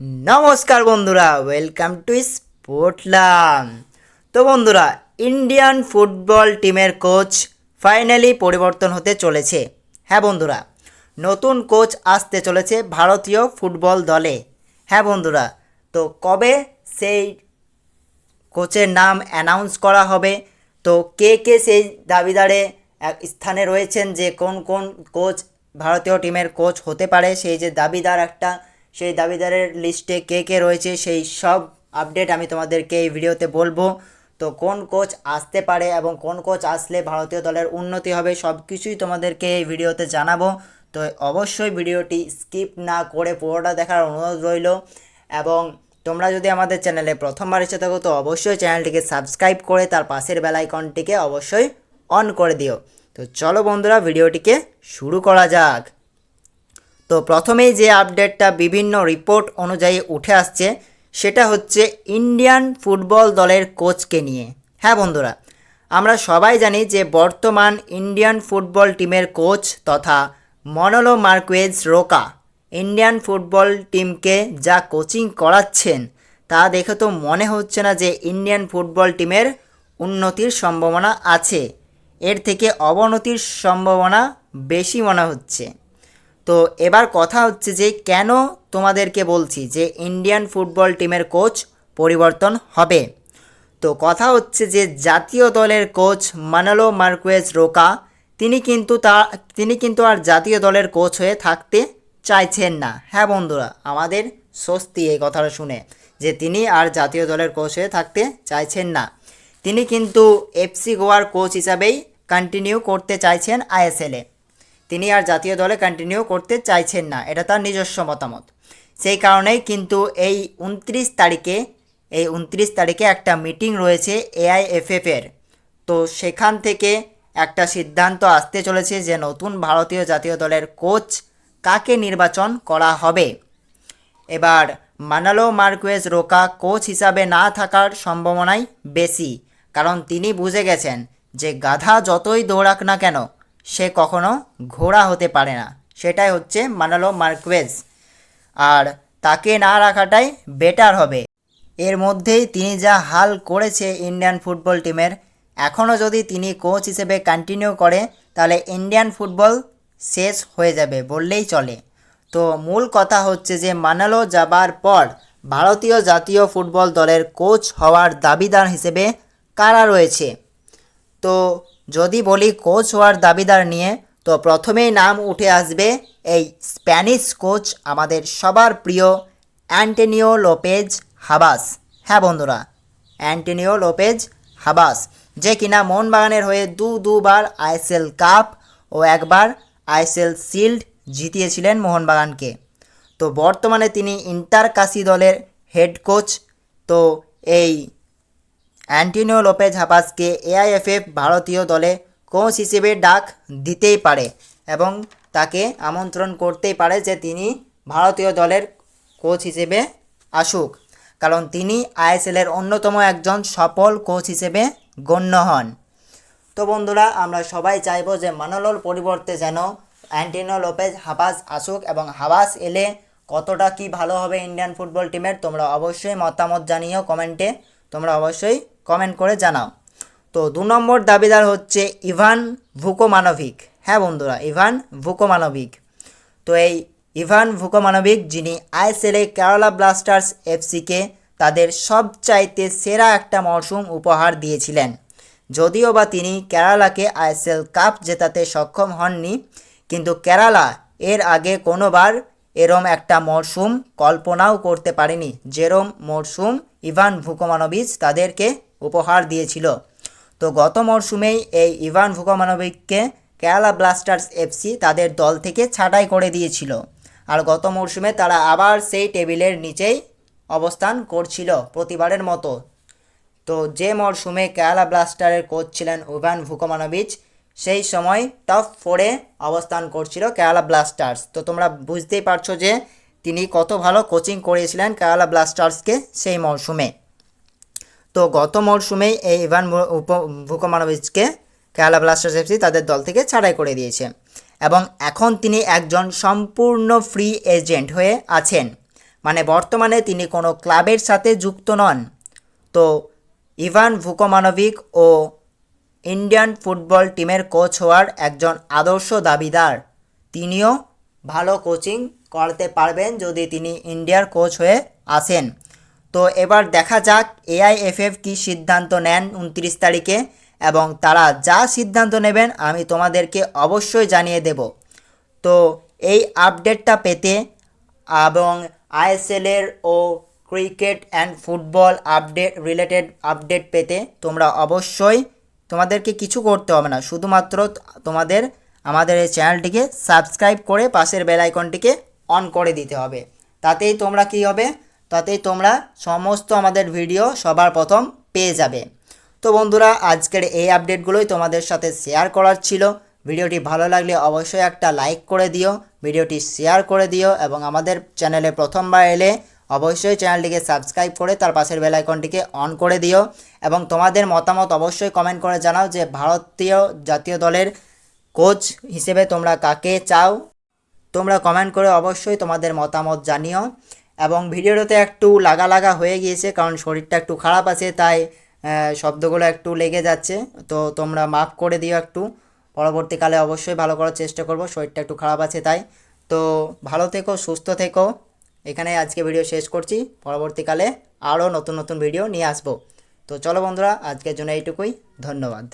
নমস্কার বন্ধুরা welcome to স্পোর্টলাম তো বন্ধুরা ইন্ডিয়ান ফুটবল টিমের কোচ ফাইনালি পরিবর্তন হতে চলেছে। হ্যাঁ বন্ধুরা, নতুন কোচ আসতে চলেছে ভারতীয় ফুটবল দলে। হ্যাঁ বন্ধুরা, তো কবে সেই কোচের নাম অ্যানাউন্স করা হবে? তো কে কে সেই দাবিদারে স্থানে রয়েছেন যে কোন কোন কোচ ভারতীয় টিমের কোচ হতে পারে? সেই যে দাবিদার একটা সেই দাবিদারের লিস্টে কে কে রয়েছে সেই সব আপডেট আমি তোমাদেরকে এই ভিডিওতে বলব। তো কোন কোচ আসতে পারে এবং কোন কোচ আসলে ভারতীয় দলের উন্নতি হবে সব কিছুই তোমাদেরকে এই ভিডিওতে জানাব। তো অবশ্যই ভিডিওটি স্কিপ না করে পুরোটা দেখার অনুরোধ রইল এবং তোমরা যদি আমাদের চ্যানেলে প্রথমবার এসে থাকো তো অবশ্যই চ্যানেলটিকে সাবস্ক্রাইব করে তার পাশের বেল অবশ্যই অন করে দিও। তো চলো বন্ধুরা, ভিডিওটিকে শুরু করা যাক। তো প্রথমেই যে আপডেটটা বিভিন্ন রিপোর্ট অনুযায়ী উঠে আসছে, সেটা হচ্ছে ইন্ডিয়ান ফুটবল দলের কোচকে নিয়ে। হ্যাঁ বন্ধুরা, আমরা সবাই জানি যে বর্তমান ইন্ডিয়ান ফুটবল টিমের কোচ তথা Manolo Marquez Roca Indian football টিমকে যা কোচিং করাচ্ছেন, তা দেখে তো মনে হচ্ছে না যে ইন্ডিয়ান ফুটবল টিমের উন্নতির সম্ভাবনা আছে। এর থেকে অবনতির সম্ভাবনা বেশি মনে হচ্ছে। তো এবার কথা হচ্ছে যে কেন তোমাদেরকে বলছি যে ইন্ডিয়ান ফুটবল টিমের কোচ পরিবর্তন হবে। তো কথা হচ্ছে যে জাতীয় দলের কোচ মানালো মার্কুয়েজ রোকা, তিনি কিন্তু তা, তিনি কিন্তু আর জাতীয় দলের কোচ হয়ে থাকতে চাইছেন না। হ্যাঁ বন্ধুরা, আমাদের স্বস্তি এই কথাটা শুনে যে তিনি আর জাতীয় দলের কোচ হয়ে থাকতে চাইছেন না। তিনি কিন্তু এফসি গোয়ার কোচ হিসাবেই কন্টিনিউ করতে চাইছেন আইএসএলে। তিনি আর জাতীয় দলে কন্টিনিউ করতে চাইছেন না। এটা তার নিজস্ব মতামত। সেই কারণেই কিন্তু এই উনত্রিশ তারিখে, এই উনত্রিশ তারিখে একটা মিটিং রয়েছে এআইএফএফ এর। তো সেখান থেকে একটা সিদ্ধান্ত আসতে চলেছে যে নতুন ভারতীয় জাতীয় দলের কোচ কাকে নির্বাচন করা হবে। এবার মানালো মার্কুয়েজ রোকা কোচ হিসাবে না থাকার সম্ভাবনাই বেশি। কারণ তিনি বুঝে গেছেন যে গাধা যতই দৌড়াক না কেন সে কখনো ঘোড়া হতে পারে না। সেটাই হচ্ছে মানালো মার্কুয়েজ। আর তাকে না রাখাটাই বেটার হবে। এর মধ্যেই তিনি যা হাল করেছে ইন্ডিয়ান ফুটবল টিমের এখনও যদি তিনি কোচ হিসেবে কন্টিনিউ করে, তাহলে ইন্ডিয়ান ফুটবল শেষ হয়ে যাবে বললেই চলে। তো মূল কথা হচ্ছে যে মানালো যাবার পর ভারতীয় জাতীয় ফুটবল দলের কোচ হওয়ার দাবিদার হিসেবে কারা রয়েছে? তো যদি বলি কোচ হওয়ার দাবিদার নিয়ে, তো প্রথমেই নাম উঠে আসবে এই স্প্যানিশ কোচ আমাদের সবার প্রিয় অ্যান্টনিও লোপেজ হাবাস হ্যাঁ বন্ধুরা অ্যান্টনিও লোপেজ হাবাস যে কিনা মোহনবাগানের হয়ে দু, দুবার আইএসএল কাপ ও একবার আইএসএল শিল্ড জিতিয়েছিলেন মোহনবাগানকে। তো বর্তমানে তিনি ইন্টার কাশি দলের হেড কোচ তো এই অ্যান্টিনিও লোপেজ হাপাসকে এআইএফএফ ভারতীয় দলে কোচ হিসেবে ডাক দিতেই পারে এবং তাকে আমন্ত্রণ করতেই পারে যে তিনি ভারতীয় দলের কোচ হিসেবে আসুক। কারণ তিনি আইএসএলের অন্যতম একজন সফল কোচ হিসেবে গণ্য হন। তো বন্ধুরা, আমরা সবাই চাইব যে মানলোর পরিবর্তে যেন অ্যান্টিনো লোপেজ হাবাস আসুক এবং হাবাস এলে কতটা কি ভালো হবে ইন্ডিয়ান ফুটবল টিমের, তোমরা অবশ্যই মতামত জানিও কমেন্টে। তোমরা অবশ্যই কমেন্ট করে জানাও। তো দু নম্বর দাবিদার হচ্ছে ইভান ভুকোমানভিক হ্যাঁ বন্ধুরা, ইভান ভুকোমানভিক তো এই ইভান ভুকোমানভিক যিনি আইএসএলে কেরালা ব্লাস্টার্স এফসিকে তাদের সবচাইতে সেরা একটা মরশুম উপহার দিয়েছিলেন। যদিও বা তিনি কেরালাকে আইএসএল কাপ জেতাতে সক্ষম হননি, কিন্তু কেরালা এর আগে কোনোবার এরম একটা মরশুম কল্পনাও করতে পারেনি। যেরম মরশুম ইভান ভুকোমানোভিচ তাদেরকে উপহার দিয়েছিল। তো গত মরশুমেই এই ইভান ভুকোমানোভিচকে কেরালা ব্লাস্টার্স এফসি তাদের দল থেকে ছাঁটাই করে দিয়েছিল। আর গত মরশুমে তারা আবার সেই টেবিলের নিচেই অবস্থান করছিল প্রতিবারের মতো। তো যে মরশুমে কেরালা ব্লাস্টারের কোচ ছিলেন ইভান ভুকোমানোভিচ সেই সময় টপ ফোরে অবস্থান করছিল কেরালা ব্লাস্টার্স তো তোমরা বুঝতেই পারছ যে তিনি কত ভালো কোচিং করিয়েছিলেন কেরালা ব্লাস্টার্সকে সেই মরশুমে। তো গত মরশুমেই এই ইভান উপ- ভুকোমানোভিচকে কেরালা ব্লাস্টার্স এফসি তাদের দল থেকে ছাড়াই করে দিয়েছে। এবং এখন তিনি একজন সম্পূর্ণ ফ্রি এজেন্ট হয়ে আছেন। মানে বর্তমানে তিনি কোনো ক্লাবের সাথে যুক্ত নন। তো ইভান ভুকোমানোভিক ও ইন্ডিয়ান ফুটবল টিমের কোচ হওয়ার একজন আদর্শ দাবিদার। তিনিও ভালো কোচিং করাতে পারবেন যদি তিনি ইন্ডিয়ার কোচ হয়ে আসেন। তো এবার দেখা যাক এআইএফএফ কি সিদ্ধান্ত নেন উনত্রিশ তারিখে এবং তারা যা সিদ্ধান্ত নেবেন আমি তোমাদেরকে অবশ্যই জানিয়ে দেব। তো এই আপডেটটা পেতে এবং আইএসএলের ও cricket and football update related update পেতে তোমরা অবশ্যই তোমাদেরকে কিছু করতে হবে না। শুধুমাত্র তোমাদের আমাদের এই চ্যানেলটিকে সাবস্ক্রাইব করে পাশের বেল আইকনটিকে অন করে দিতে হবে। তাতেই তোমরা কি হবে? তাতেই তোমরা সমস্ত আমাদের ভিডিও সবার প্রথম পেয়ে যাবে। তো বন্ধুরা, আজকের এই আপডেটগুলোই তোমাদের সাথে শেয়ার করার ছিল। ভিডিওটি ভালো লাগলে অবশ্যই একটা লাইক করে দিও, ভিডিওটি শেয়ার করে দিও এবং আমাদের চ্যানেলে প্রথমবার এলে অবশ্যই চ্যানেলটিকে সাবস্ক্রাইব করে তার পাশের বেল আইকনটিকে অন করে দিও এবং তোমাদের মতামত অবশ্যই কমেন্ট করে জানাও যে ভারতীয় জাতীয় দলের কোচ হিসেবে তোমরা কাকে চাও। তোমরা কমেন্ট করে অবশ্যই তোমাদের মতামত জানিও এবং ভিডিওটাতে একটু লাগা লাগা হয়ে গিয়েছে কারণ শরীরটা একটু খারাপ আছে তাই শব্দগুলো একটু লেগে যাচ্ছে। তো তোমরা মাফ করে দিও একটু। পরবর্তীকালে অবশ্যই ভালো করার চেষ্টা করব, শরীরটা একটু খারাপ আছে তাই। তো ভালো থেকো, সুস্থ থেকো। এখানে আজকে ভিডিও শেষ করছি। পরবর্তীকালে আরও নতুন নতুন ভিডিও নিয়ে আসব। তো চলো বন্ধুরা, আজকের জন্য এইটুকুই। ধন্যবাদ।